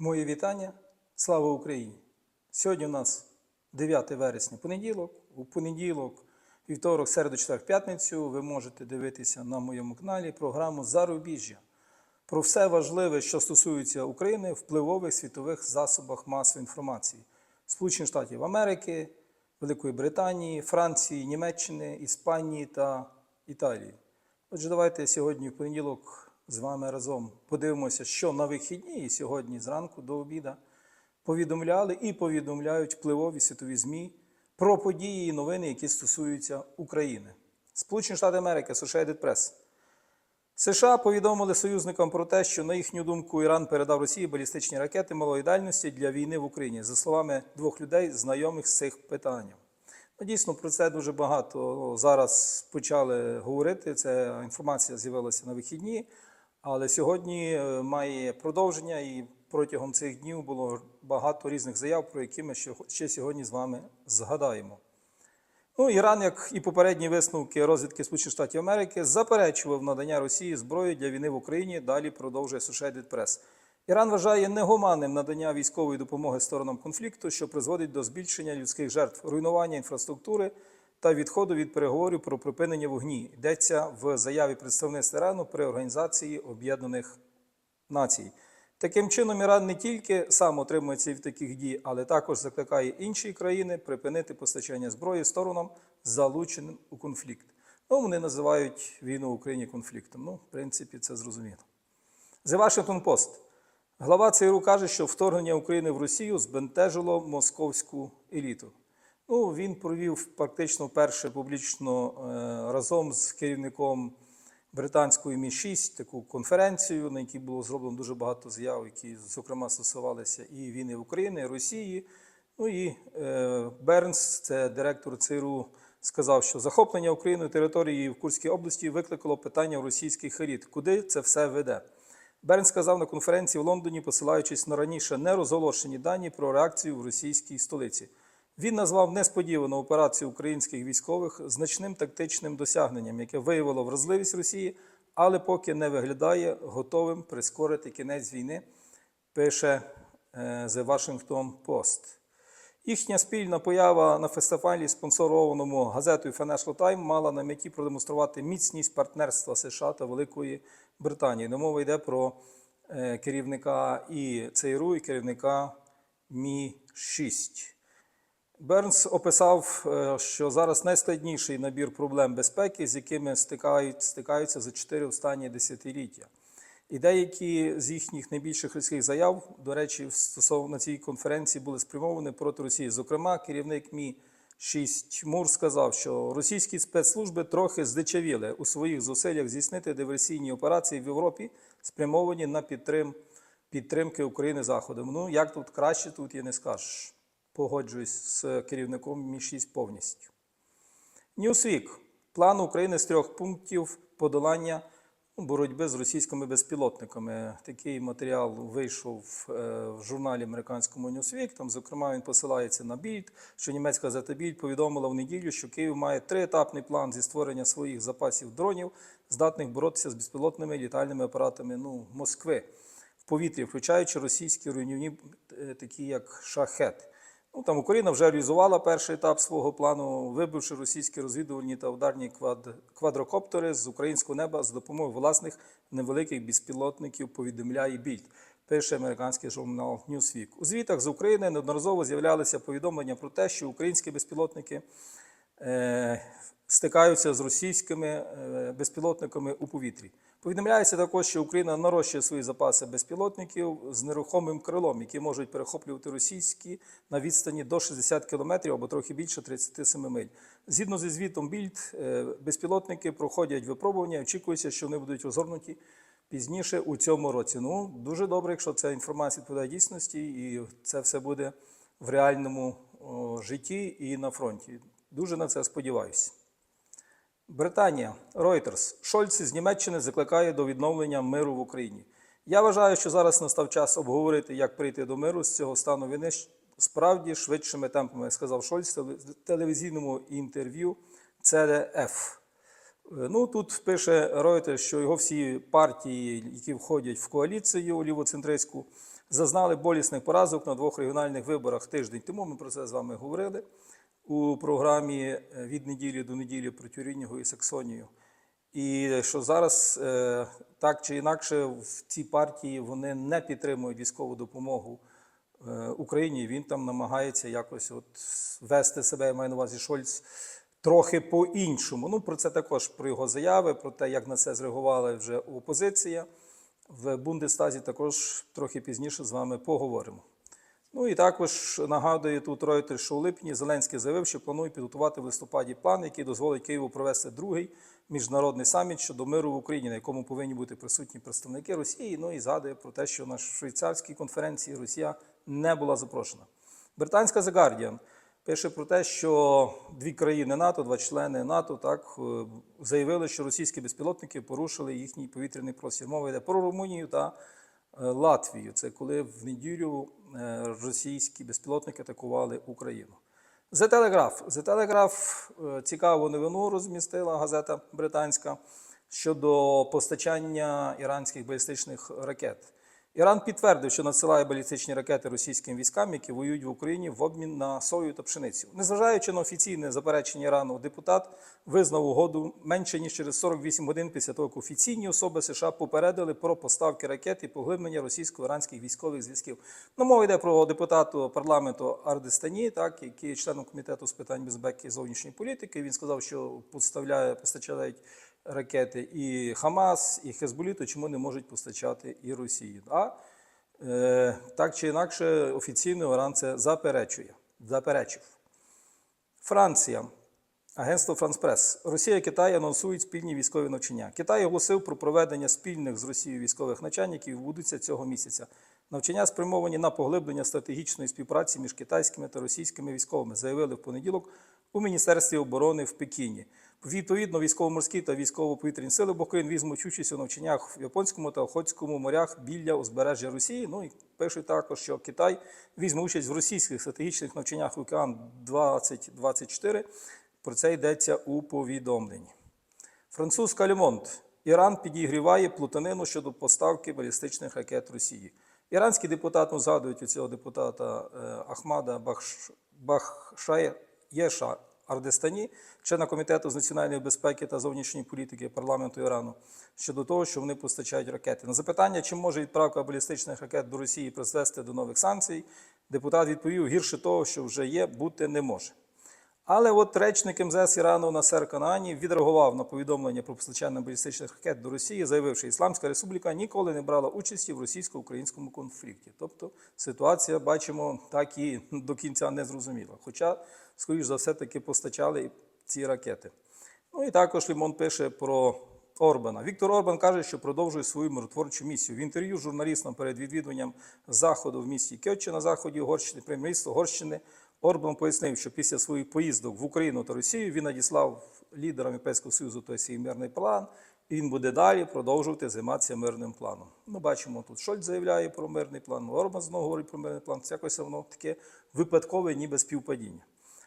Моє вітання. Слава Україні! Сьогодні у нас 9 вересня, понеділок. У понеділок, вівторок, середу, четвер, п'ятницю ви можете дивитися на моєму каналі програму Зарубіжжя про все важливе, що стосується України впливових світових засобах масової інформації Сполучених Штатів Америки, Великої Британії, Франції, Німеччини, Іспанії та Італії. Отже, давайте сьогодні в понеділок з вами разом подивимося, що на вихідні і сьогодні зранку до обіда повідомляли і повідомляють впливові світові ЗМІ про події і новини, які стосуються України. Сполучені Штати Америки, Associated Press. США повідомили союзникам про те, що, на їхню думку, Іран передав Росії балістичні ракети малої дальності для війни в Україні, за словами двох людей, знайомих з цих питанням. Ну, дійсно, про це дуже багато зараз почали говорити. Ця інформація з'явилася на вихідні, але сьогодні е, має продовження, і протягом цих днів було багато різних заяв, про які ми ще- сьогодні з вами згадаємо. Ну, Іран, як і попередні висновки розвідки Сполучених Штатів Америки, заперечував надання Росії зброї для війни в Україні. Далі продовжує Associated Press. Іран вважає негуманним надання військової допомоги сторонам конфлікту, що призводить до збільшення людських жертв, руйнування інфраструктури та відходу від переговорів про припинення вогні. Йдеться в заяві представництва Ірану при Організації Об'єднаних Націй. Таким чином, Іран не тільки сам отримується від таких дій, але також закликає інші країни припинити постачання зброї сторонам, залученим у конфлікт. Ну, вони називають війну в Україні конфліктом. Ну, в принципі, це зрозуміло. The Washington Post. Глава ЦРУ каже, що вторгнення України в Росію збентежило московську еліту. Ну, він провів практично вперше публічно е, разом з керівником британської Мі 6 таку конференцію, на якій було зроблено дуже багато заяв, які, зокрема, стосувалися і війни в Україні, і Росії. Ну і е, Бернс, це директор ЦРУ, сказав, що захоплення Україною території в Курській області викликало питання російських еліт. Куди це все веде? Берн сказав на конференції в Лондоні, посилаючись на раніше нерозголошені дані про реакцію в російській столиці. Він назвав несподівану операцію українських військових значним тактичним досягненням, яке виявило вразливість Росії, але поки не виглядає готовим прискорити кінець війни, пише е, The Washington Post. Їхня спільна поява на фестивалі, спонсорованому газетою Financial Times, мала на меті продемонструвати міцність партнерства США та Великої Британії. Ну, мова йде про е, керівника і ЦРУ, і керівника Мі 6 Бернс описав, е, що зараз найскладніший набір проблем безпеки, з якими стикають, стикаються за чотири останні десятиліття. І деякі з їхніх найбільших різких заяв, до речі, стосовно цій конференції були спрямовані проти Росії. Зокрема, керівник Мі 6 Мур сказав, що російські спецслужби трохи здичавіли у своїх зусиллях здійснити диверсійні операції в Європі, спрямовані на підтрим, підтримки України Заходом. Ну, як тут краще, тут і не скажеш. Погоджуюсь з керівником Мі 6 повністю. Ньюсвік. План України з трьох пунктів подолання ну, боротьби з російськими безпілотниками. Такий матеріал вийшов е, в журналі американському Newsweek. Там, зокрема, він посилається на Більд, що німецька газета Більд повідомила в неділю, що Київ має триетапний план зі створення своїх запасів дронів, здатних боротися з безпілотними літальними апаратами ну, Москви в повітрі, включаючи російські руйнівні, е, такі як шахет. Ну, там Україна вже реалізувала перший етап свого плану, вибивши російські розвідувальні та ударні квад... квадрокоптери з українського неба з допомогою власних невеликих безпілотників, повідомляє Більд. Пише американський журнал Newsweek. У звітах з України неодноразово з'являлися повідомлення про те, що українські безпілотники е, стикаються з російськими е, безпілотниками у повітрі. Повідомляється також, що Україна нарощує свої запаси безпілотників з нерухомим крилом, які можуть перехоплювати російські на відстані до 60 км або трохи більше 37 миль. Згідно зі звітом Більд, е, безпілотники проходять випробування. Очікується, що вони будуть розгорнуті пізніше у цьому році. Ну, дуже добре, якщо ця інформація відповідає дійсності, і це все буде в реальному житті і на фронті. Дуже на це сподіваюся. Британія, Reuters. Шольц з Німеччини закликає до відновлення миру в Україні. Я вважаю, що зараз настав час обговорити, як прийти до миру з цього стану війни справді швидшими темпами, сказав Шольц в телевізійному інтерв'ю CDF. Ну тут пише Reuters, що його всі партії, які входять в коаліцію лівоцентристську, зазнали болісних поразок на двох регіональних виборах тиждень тому. Ми про це з вами говорили у програмі е, від неділі до неділі про Тюрінігу і Саксонію. І що зараз е, так чи інакше в цій партії вони не підтримують військову допомогу е, Україні. Він там намагається якось от вести себе, я маю на увазі Шольц, трохи по-іншому. Ну, про це також про його заяви, про те, як на це зреагувала вже опозиція. В Бундестазі також трохи пізніше з вами поговоримо. Ну і також нагадую тут Reuters, що у липні Зеленський заявив, що планує підготувати в листопаді план, який дозволить Києву провести другий міжнародний саміт щодо миру в Україні, на якому повинні бути присутні представники Росії. Ну і згадує про те, що на швейцарській конференції Росія не була запрошена. Британська The Guardian пише про те, що дві країни НАТО, два члени НАТО, так е, заявили, що російські безпілотники порушили їхній повітряний простір. Мова йде про Румунію та е, Латвію. Це коли в неділю російські безпілотники атакували Україну. The Telegraph. The Telegraph е, цікаву новину розмістила газета британська щодо постачання іранських балістичних ракет. Іран підтвердив, що надсилає балістичні ракети російським військам, які воюють в Україні в обмін на сою та пшеницю. Незважаючи на офіційне заперечення Ірану, депутат визнав угоду менше ніж через 48 годин після того, як офіційні особи США попередили про поставки ракет і поглиблення російсько-іранських військових зв'язків. Ну, мова йде про депутату парламенту Ардестані, так який є членом комітету з питань безпеки і зовнішньої політики. Він сказав, що поставляє постачають ракети і Хамас, і Хезболі, то чому не можуть постачати і Росії? А е, так чи інакше офіційно Іран це заперечує. Заперечив. Франція. Агентство Франс Прес. Росія і Китай анонсують спільні військові навчання. Китай оголосив про проведення спільних з Росією військових навчань, які відбудуться цього місяця. Навчання спрямовані на поглиблення стратегічної співпраці між китайськими та російськими військовими, заявили в понеділок у Міністерстві оборони в Пекіні. Відповідно, військово-морські та військово-повітряні сили обох країн візьмуть участь у навчаннях в Японському та Охотському морях біля узбережжя Росії. Ну і пишуть також, що Китай візьме участь в російських стратегічних навчаннях океан 2024. Про це йдеться у повідомленні. Французька Лемонт. Іран підігріває плутанину щодо поставки балістичних ракет Росії. Іранський депутат, ну згадують у цього депутата е, Ахмада Бахш... Бахшаєша Ардестані, члена комітету з національної безпеки та зовнішньої політики парламенту Ірану, щодо того, що вони постачають ракети. На запитання, чи може відправка балістичних ракет до Росії призвести до нових санкцій, депутат відповів: гірше того, що вже є, бути не може. Але от речник МЗС Ірану Насер Канані відреагував на повідомлення про постачання балістичних ракет до Росії, заявивши, Ісламська Республіка ніколи не брала участі в російсько-українському конфлікті. Тобто ситуація, бачимо, так і до кінця не зрозуміла. Хоча, скоріш за все, таки постачали ці ракети. Ну і також Лімон пише про Орбана. Віктор Орбан каже, що продовжує свою миротворчу місію. В інтерв'ю журналістам перед відвідуванням заходу в місті Кьотчі на заході Угорщини, прем'єр-міністр Угорщини Орбан пояснив, що після своїх поїздок в Україну та Росію він надіслав лідерам Європейського Союзу той свій мирний план, і він буде далі продовжувати займатися мирним планом. Ми бачимо, тут Шольц заявляє про мирний план, Орбан знову говорить про мирний план. Це якось воно таке випадкове, ніби співпадіння.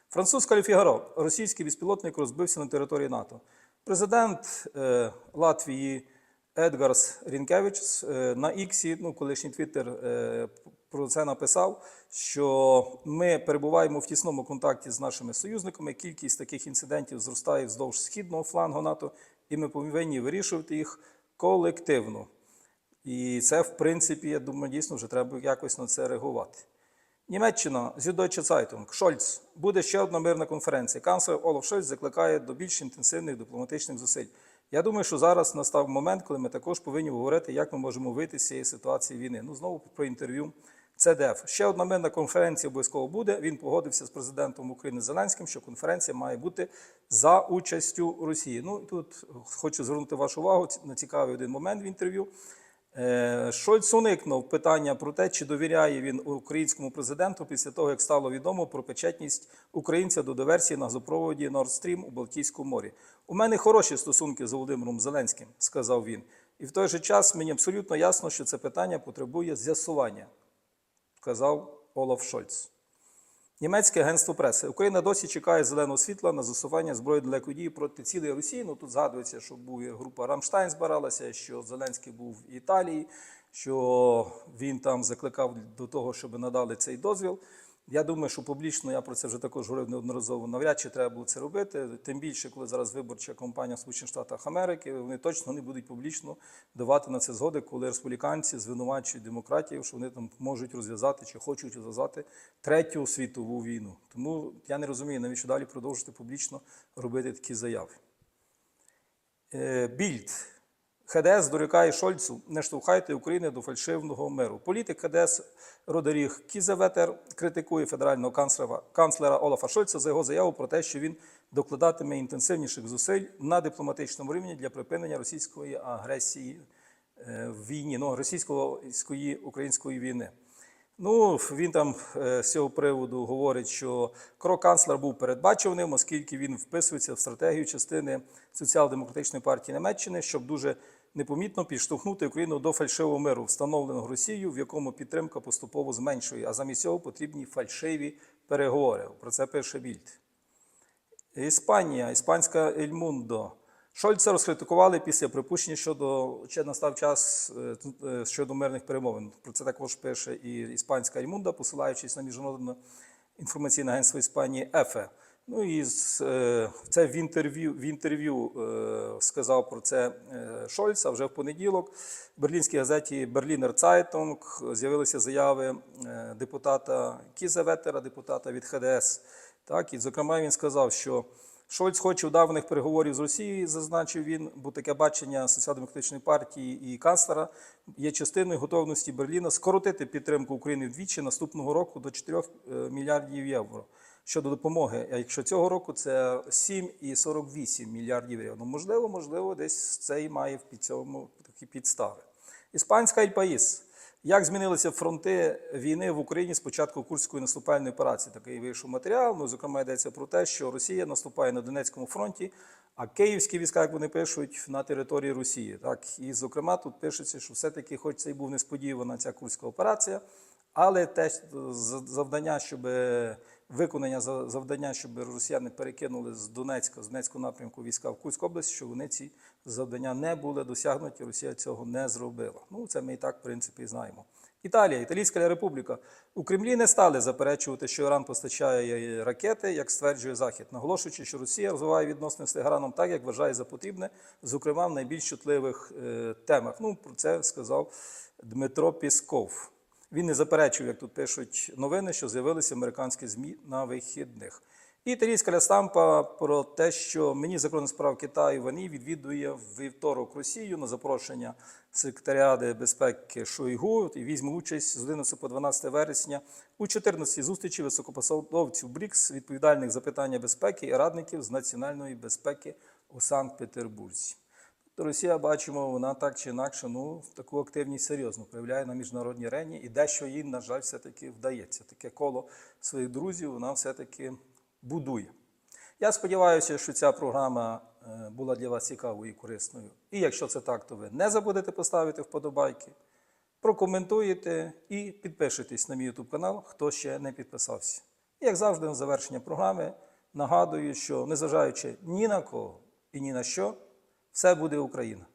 Французька Люфігаро, Російський безпілотник розбився на території НАТО. Президент е, Латвії Едгарс Рінкевич е, на Іксі, ну колишній Твіттер, е, про це написав, що ми перебуваємо в тісному контакті з нашими союзниками. Кількість таких інцидентів зростає вздовж східного флангу НАТО, і ми повинні вирішувати їх колективно. І це, в принципі, я думаю, дійсно вже треба якось на це реагувати. Німеччина Süddeutsche Zeitung. Шольц. Буде ще одна мирна конференція. Канцлер Олаф Шольц закликає до більш інтенсивних дипломатичних зусиль. Я думаю, що зараз настав момент, коли ми також повинні говорити, як ми можемо вийти з цієї ситуації війни. Ну, знову про інтерв'ю ЦДФ. Ще одна мирна конференція обов'язково буде. Він погодився з президентом України Зеленським, що конференція має бути за участю Росії. Ну і тут хочу звернути вашу увагу на цікавий один момент в інтерв'ю. Е, Шольц уникнув питання про те, чи довіряє він українському президенту після того, як стало відомо про печетність українця до диверсії на газопроводі Nord Stream у Балтійському морі. У мене хороші стосунки з Володимиром Зеленським, сказав він. І в той же час мені абсолютно ясно, що це питання потребує з'ясування, сказав Олаф Шольц. Німецьке агентство преси. Україна досі чекає зеленого світла на засування зброї далекої дії проти цілої Росії. Ну тут згадується, що був група Рамштайн збиралася, що Зеленський був в Італії, що він там закликав до того, щоб надали цей дозвіл. Я думаю, що публічно я про це вже також говорив неодноразово. Навряд чи треба було це робити. Тим більше, коли зараз виборча кампанія в Сполучених Штатах Америки, вони точно не будуть публічно давати на це згоди, коли республіканці звинувачують демократів, що вони там можуть розв'язати чи хочуть розв'язати третю світову війну. Тому я не розумію, навіщо далі продовжувати публічно робити такі заяви. Е, Більд. ХДС дорікає Шольцу, не штовхайте України до фальшивного миру. Політик ХДС Родеріг Кізеветер критикує федерального канцлера, канцлера Олафа Шольца за його заяву про те, що він докладатиме інтенсивніших зусиль на дипломатичному рівні для припинення російської агресії е, в війні, ну, російської української війни. Ну, він там е, з цього приводу говорить, що крок канцлера був передбачуваним, оскільки він вписується в стратегію частини соціал-демократичної партії Німеччини, щоб дуже непомітно підштовхнути Україну до фальшивого миру, встановленого Росією, в якому підтримка поступово зменшує, а замість цього потрібні фальшиві переговори. Про це пише Більд. Іспанія, іспанська Ельмундо. Шольца розкритикували після припущення щодо ще настав час е, е, щодо мирних перемовин. Про це також пише і іспанська Ельмунда, посилаючись на міжнародне інформаційне агентство Іспанії ЕФЕ. Ну і е, це в інтерв'ю в інтерв'ю е, сказав про це е, Шольц, а вже в понеділок в берлінській газеті Берлінер Цайтунг з'явилися заяви депутата Кізеветера, депутата від ХДС. Так, і зокрема він сказав, що Шольц хоче удаваних переговорів з Росією, зазначив він, бо таке бачення соціал-демократичної партії і канцлера є частиною готовності Берліна скоротити підтримку України вдвічі наступного року до 4 мільярдів євро щодо допомоги. А якщо цього року це 7,48 мільярдів євро. Ну, можливо, можливо, десь це і має під цьому такі підстави. Іспанська Ельпаїс. Як змінилися фронти війни в Україні з початку Курської наступальної операції? Такий вийшов матеріал. Ну, зокрема, йдеться про те, що Росія наступає на Донецькому фронті, а київські війська, як вони пишуть, на території Росії. Так, і зокрема, тут пишеться, що все-таки, хоч це і був несподівана ця курська операція, але те завдання, щоб виконання за- завдання, щоб росіяни перекинули з Донецька, з Донецького напрямку війська в Курську область, що вони ці завдання не були досягнуті, Росія цього не зробила. Ну, це ми і так, в принципі, знаємо. Італія, Італійська Республіка. У Кремлі не стали заперечувати, що Іран постачає ракети, як стверджує Захід, наголошуючи, що Росія розвиває відносини з Тегераном так, як вважає за потрібне, зокрема в найбільш чутливих е, темах. Ну, про це сказав Дмитро Пісков. Він не заперечив, як тут пишуть новини, що з'явилися американські ЗМІ на вихідних. І італійська Лястампа про те, що мені закордонних справ Китаю Вані відвідує вівторок Росію на запрошення секретаря безпеки Шойгу і візьме участь з 11 по 12 вересня у 14 зустрічі високопосадовців БРІКС, відповідальних за питання безпеки і радників з національної безпеки у Санкт-Петербурзі. Тобто Росія, бачимо, вона так чи інакше ну, таку активність серйозно проявляє на міжнародній арені, і дещо їй, на жаль, все-таки вдається. Таке коло своїх друзів вона все-таки будує. Я сподіваюся, що ця програма е, була для вас цікавою і корисною. І якщо це так, то ви не забудете поставити вподобайки, прокоментуєте і підпишитесь на мій YouTube канал, хто ще не підписався. І, як завжди, на завершення програми нагадую, що незважаючи ні на кого і ні на що, все буде Україна.